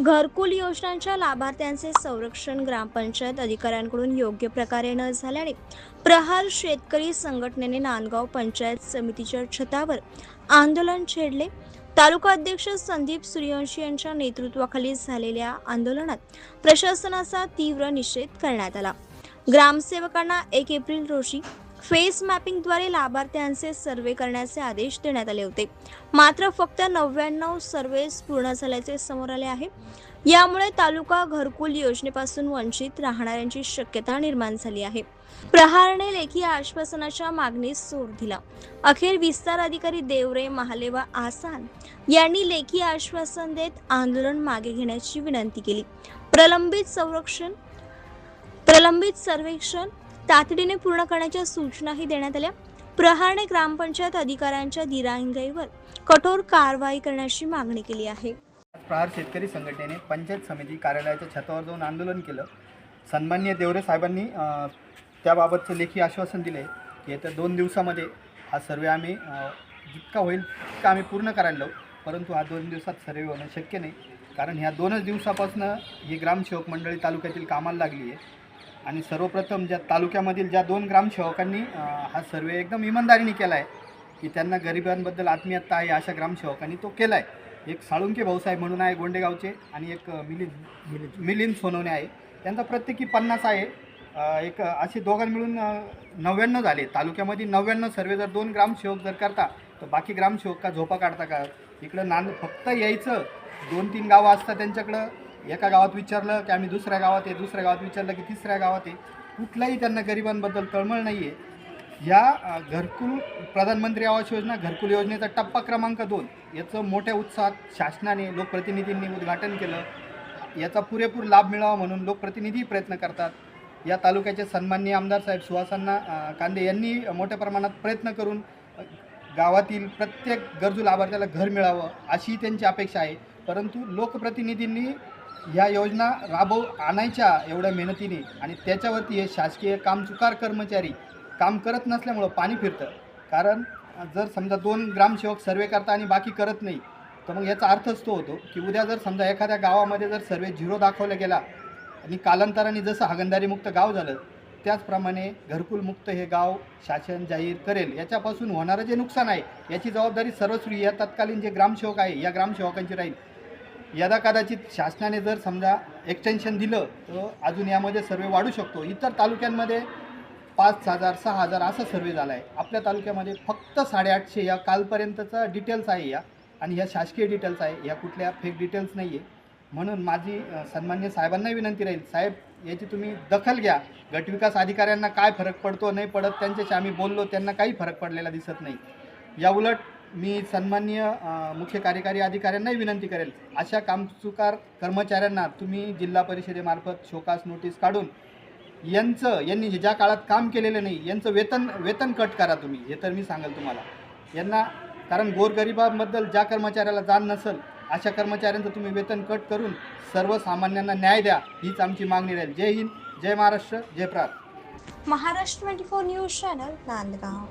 घरकुल योजनांच्या लाभार्थ्यांचे संरक्षण ग्रामपंचायत अधिकाऱ्यांकडून योग्य प्रकारे न झाल्याने प्रहार शेतकरी संघटनेने नांदगाव पंचायत समितीच्या छतावर आंदोलन छेडले. तालुका अध्यक्ष संदीप सूर्यवंशी यांच्या नेतृत्वाखाली झालेल्या आंदोलनात प्रशासनाचा तीव्र निषेध करण्यात आला. ग्रामसेवकांना एक एप्रिल रोजी फेस मॅपिंगद्वारे लाभार्थ्यांचे सर्वे करण्याचे आदेश देण्यात आले होते. मात्र फक्त नव्याण्णव सर्वेस पूर्ण झाल्याचे समोर आले आहे. यामुळे तालुका घरकुल योजनेपासून वंचित राहणाऱ्यांची शक्यता निर्माण झाली आहे. प्रहारने लेखी आश्वासनाच्या मागणीस सूर दिला. अखेर विस्तार अधिकारी देवरे महाले व आसान यांनी लेखी आश्वासन देत आंदोलन मागे घेण्याची विनंती केली. प्रलंबित संरक्षण प्रलंबित सर्वेक्षण तातडीने पूर्ण करण्याच्या सूचनाही देण्यात आल्या. प्रहारने ग्रामपंचायत अधिकाऱ्यांच्या दिरांगाईवर कठोर कारवाई करण्याची मागणी केली आहे. प्रहार शेतकरी संघटनेने पंचायत समिती कार्यालयाच्या छतावर जाऊन आंदोलन केलं. सन्मान्य देवरे साहेबांनी त्याबाबतचं लेखी आश्वासन दिले की येत्या दोन दिवसामध्ये हा सर्वे आम्ही जितका होईल तितका आम्ही पूर्ण करायला लावू. परंतु हा दोन दिवसात सर्वे होणं शक्य नाही. कारण ह्या दोनच दिवसापासून ही ग्रामसेवक मंडळी तालुक्यातील कामाला लागली आहे. आणि सर्वप्रथम ज्या तालुक्यामधील ज्या दोन ग्रामसेवकांनी हा सर्वे एकदम इमानदारीने केला आहे की त्यांना गरिबांबद्दल आत्मीयता आहे अशा ग्रामसेवकांनी तो केला आहे एक साळुंके भाऊसाहेब म्हणून आहे गोंडेगावचे आणि एक मिलिंद मिलिंद सोनवणे आहे. त्यांचा प्रत्येकी पन्नास आहे. एक असे दोघां मिळून नव्याण्णव झाले. तालुक्यामध्ये नव्याण्णव सर्वे जर दोन ग्रामसेवक जर करता तर बाकी ग्रामसेवक का झोपा काढता का? इकडं नांद फक्त यायचं. दोन तीन गावं असतात त्यांच्याकडं. एका गावात विचारलं की आम्ही दुसऱ्या गावात आहे दुसऱ्या गावात विचारलं की तिसऱ्या गावात आहे. कुठलाही त्यांना गरिबांबद्दल तळमळ नाही आहे या घरकुल प्रधानमंत्री आवास योजना घरकुल योजनेचा टप्पा क्रमांक दोन. याचं मोठ्या उत्साहात शासनाने लोकप्रतिनिधींनी उद्घाटन केलं. याचा पुरेपूर लाभ मिळावा म्हणून लोकप्रतिनिधी प्रयत्न करतात. या तालुक्याचे सन्माननीय आमदार साहेब सुहासांना कांदे यांनी मोठ्या प्रमाणात प्रयत्न करून गावातील प्रत्येक गरजू लाभार्थ्याला घर मिळावं अशी त्यांची अपेक्षा आहे. परंतु लोकप्रतिनिधींनी ह्या योजना राबव आणायच्या एवढ्या मेहनतीने आणि त्याच्यावरती हे शासकीय कामचुकार कर्मचारी काम करत नसल्यामुळं पाणी फिरतं. कारण जर समजा दोन ग्रामसेवक सर्वे करता आणि बाकी करत नाही तर मग याचा अर्थच तो होतो की उद्या जर समजा एखाद्या गावामध्ये जर सर्वे झिरो दाखवला गेला आणि कालांतराने जसं हागंदारीमुक्त गाव झालं त्याचप्रमाणे घरकुलमुक्त हे गाव शासन जाहीर करेल. याच्यापासून होणारं जे नुकसान आहे याची जबाबदारी सर्वस्वी या तत्कालीन जे ग्रामसेवक आहे या ग्रामसेवकांची राहील. यदा कदाचित शासनाने जर समजा एक्सटेन्शन दिलं तर अजून यामध्ये सर्वे वाढू शकतो. इतर तालुक्यांमध्ये पाच हजार सहा हजार असा सर्वे झाला आहे आपल्या तालुक्यामध्ये फक्त साडेआठशे या कालपर्यंतचा डिटेल्स आहे या. आणि ह्या शासकीय डिटेल्स आहे. या कुठल्या फेक डिटेल्स नाही आहे म्हणून माझी सन्मान्य साहेबांनाही विनंती राहील. साहेब याची तुम्ही दखल घ्या. गटविकास अधिकाऱ्यांना काय फरक पडतो नाही पडत त्यांच्याशी आम्ही बोललो त्यांना काही फरक पडलेला दिसत नाही. या उलट मी सन्माननीय मुख्य कार्यकारी अधिकाऱ्यांनाही विनंती करेल. अशा कामचुकार कर्मचाऱ्यांना तुम्ही जिल्हा परिषदेमार्फत शोकास नोटीस काढून यांचं यांनी जे ज्या काळात काम केलेलं नाही यांचं वेतन वेतन कट करा तुम्ही. हे तर मी सांगेल तुम्हाला. यांना कारण गोरगरिबांबद्दल ज्या कर्मचाऱ्याला जाण नसेल अशा कर्मचाऱ्यांचं तुम्ही वेतन कट करून सर्वसामान्यांना न्याय द्या हीच आमची मागणी राहील. जय हिंद जय महाराष्ट्र जय प्रात. Maharashtra twenty four news channel Nandgaon.